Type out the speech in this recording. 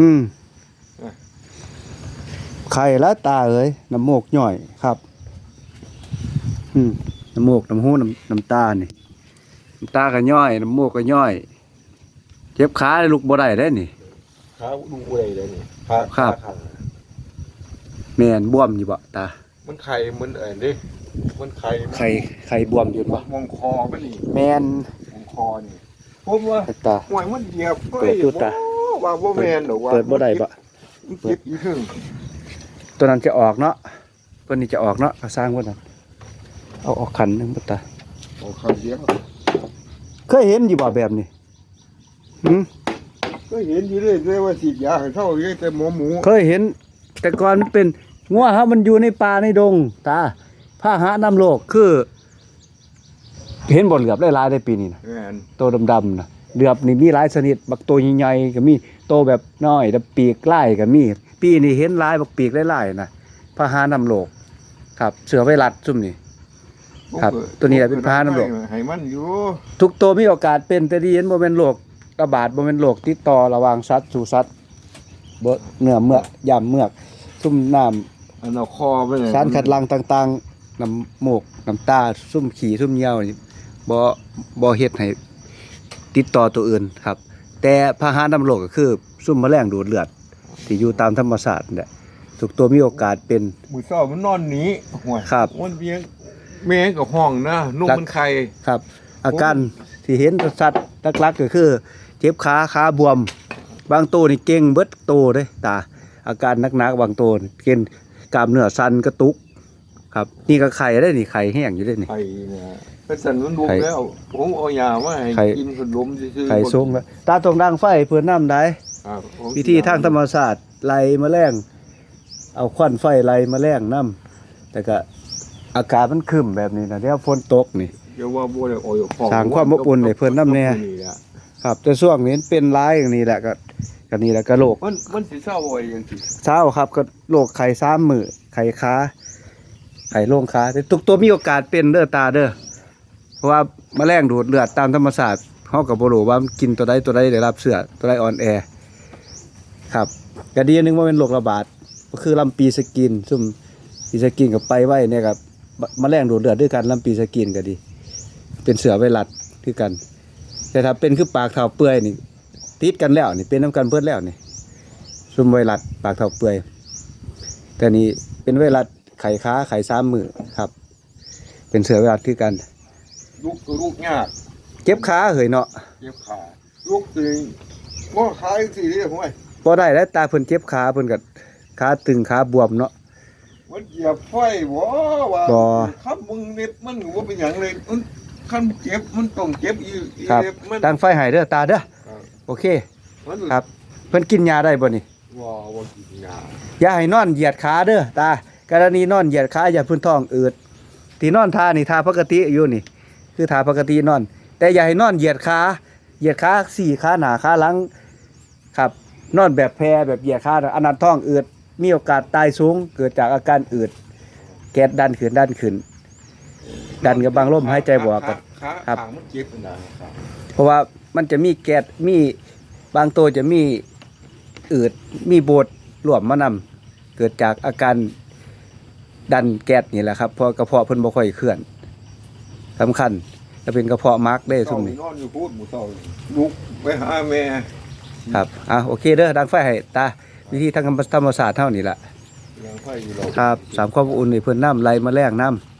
อืมอะไข่และตาเอ้ยน้ำมูกย่อยครับ อืมน้ำมูกน้ำหูน้ำน้ำตานี่น้ำตาก็ย่อยน้ำมูกก็ย่อย เจ็บขาเลยลุกบ่ได้ได้นี่ขาดูอะไรเลยนี่ขาครับขาขังแม่นบวมอยู่บ่ตา มันไข่มันเอ็นดิมันไข่ไข่ไข่บวมอยู่บ่มองคอมันนี่แม่นมองคอนี่ผมว่าไอ้ตาห่วยมันเหยียบเปิดดูตา ว่าบ่แม่นหรอกว่าเปิดบ่ได้บ่มันเจ็บอีถึงตัวนั้นจะออกเนาะตัวนี้จะออกเนาะก็สร้างเพิ่นน่ะเอาออกขันหนึงบ่ตาโอ้เขาเดียวเคยเห็นอยู่บ่แบบนี้หืมก็เห็นอยู่เรื่อยๆว่าฉีดยาให้เท่าเรื่อยแต่หมอหมูเคยเห็น แต่ก่อนมันเป็นงัวครับมันอยู่ในป่าในดง ตาพาหะนำโลกคือ เห็นบ่เหลือบได้หลายได้ปีนี้นะแม่นตัวดำๆนะ เหลือบนี่มีหลายชนิด บักตัวใหญ่ๆก็มีโตวแบบน้อยแต่ปีกไล่ก็มี ปีนี้เห็นหลายบักปีกหลายๆนะพาหะนำโลก ครับ เสือไวรัสซุ่มนี่ครับ ตัวนี้แหละเป็นพาน้ำหลวงให้มันอยู่ทุกตัวมีโอกาสเป็นแต่ดีเห็นบ่เป็นโรคระบาดบ่เป็นโรคติดต่อระหว่างสัตว์สู่สัตว์บ่เนื้อเมือกย่ำเมือกซุ่มน้ำอันเอาคอไปเลยสารคัดหลั่งต่างๆน้ำมูกน้ำตาซุ่มขี้ซุ่มเหยี่ยวนี่บ่บ่เฮ็ดให้ ติดต่อตัวอื่นครับ แต่พาหะนำโรคก็คือซุ่มแมลงดูดเลือด ที่อยู่ตามธรรมชาตินั่นแหละทุกตัวมีโอกาสเป็น มือเศร้ามันนอนหนีห่วยครับ มันเพียงแม่กับห้องนะนุ่มมันไข่ครับ อาการที่เห็นชัดๆลักๆก็คือ เจ็บขาขาบวม บางตัวนี่เก่งเบิดโตเด้ตา อาการหนักๆบางตัวนี่เก่งกล้ามเนื้อสั่นกระตุก ครับ นี่ก็ไข่ได้นี่ไข่แห้งอยู่ได้นี่ ไข่เนี่ ยก็สั่นมันลุกไข่แล้วผมเอายามาให้ไข่กินคนล้มซื่อๆไข่สูงแล้วตาตรงดังไฟเพื่อนน้ำได้ครับผมวิธีทางธรรมศาสตร์ไล่แมลงเอาควันไฟไล่แมลงน้ำแต่ก็อากาศมันครึมแบบนี้นะเดี๋ยวฝนตกนี่เดี๋ยวว่าบ่ได้โอ้ยของสร้างความอบอุ่นให้เพิ่นนำแน่ล่ะครับแต่ช่วงนี้เป็นร้ายอย่างนี้แหละก็ก็นี่แหละก็โรคมันมันสิเศร้าบ่อยจังซี่เช้าครับก็โรคไข้ซ้ำมือไข้ขาไข้โล่งขาแต่ทุกตัวมีโอกาสเป็นเด้อตาเด้อ เพราะว่าแมลงดูดเลือดตามธรรมชาติเฮาก็บ่รู้ว่ากินตัวใดตัวใดได้รับเชื้อตัวใดอ่อนแอครับก็ดีอันหนึงว่าเป็นโรคระบาดก็คือลำปีสกินซุ่มปีสกินกับไปไว้เนี่ยครับแมลงดูดเลือดด้วยกันลำปีสกินก็ดี เป็นเสือไวรัสคือกัน แต่ถ้าเป็นคือปากเท้าเปื่อยนี่ติดกันแล้วนี่เป็นน้ำกันเพิ่นแล้วนี่ซุ่มไวรัสปากเท่าเปื่อยแต่นี่เป็นไวรัสไข่ค้าไข่ซ้ำมือครับ เป็นเสือไวรัสคือกัน ลูกลูกยากเจ็บขาเหยเนาะเจ็บขาลูกตึงบ่ขายสิเด้ห่วยพอได้แล้วตาเพิ่นเจ็บขาเพิ่นก็ขาตึงขาบวมเนาะมันเหยียบไฟบ่ว่าบ่คับมึงเน็บมันก็บ่เป็นหยังเลยมันคันเจ็บมันต้องเจ็บอีอีครับเล็บมันตั้งไฟให้เด้อตาเด้อครับโอเคมันครับ เพิ่นกินยาได้บ่นี่ว่าว่ากินยาอย่าให้นอนเหยียดขาเด้อตากรณีนอนเหยียดขาอย่าพื้นท้องอืดที่นอนท่านี่ท่าปกติอยู่นี่ คือท่าปกตินอน แต่อย่าให้นอนเหยียดขาเหยียดขาสี่ขาหน้าขาหลังครับ นอนแบบแพรแบบเหยียดขาอันนั้นท้องอืดมีโอกาสตายสูง เกิดจากอาการอืดแก๊สดันขึ้นดันขึ้น ดันกับบางลมหายใจบ่ออกกันขาครับขางมันเจ็บนะครับเพราะว่ามันจะมีแก๊สมีบางตัวจะมีอืดมีโบดรวมมานำเกิดจากอาการดันแก๊สนี่แหละครับเพราะกระเพาะเพิ่นบ่ค่อยเคลื่อน สำคัญจะเป็นกระเพาะมาร์กได้ซุ่มเศร้านี้นอนอยู่พูดหมู่เศร้าลุกไปหาแม่ครับอะโอเคเด้อดังไฟให้ตาวิธีทางธรรมศาสตร์เท่านี้ล่ะยังไฟอยู่หรอกครับสามความอบอุ่นในเพิ่นน้ำไหลแมาแรงน้ำ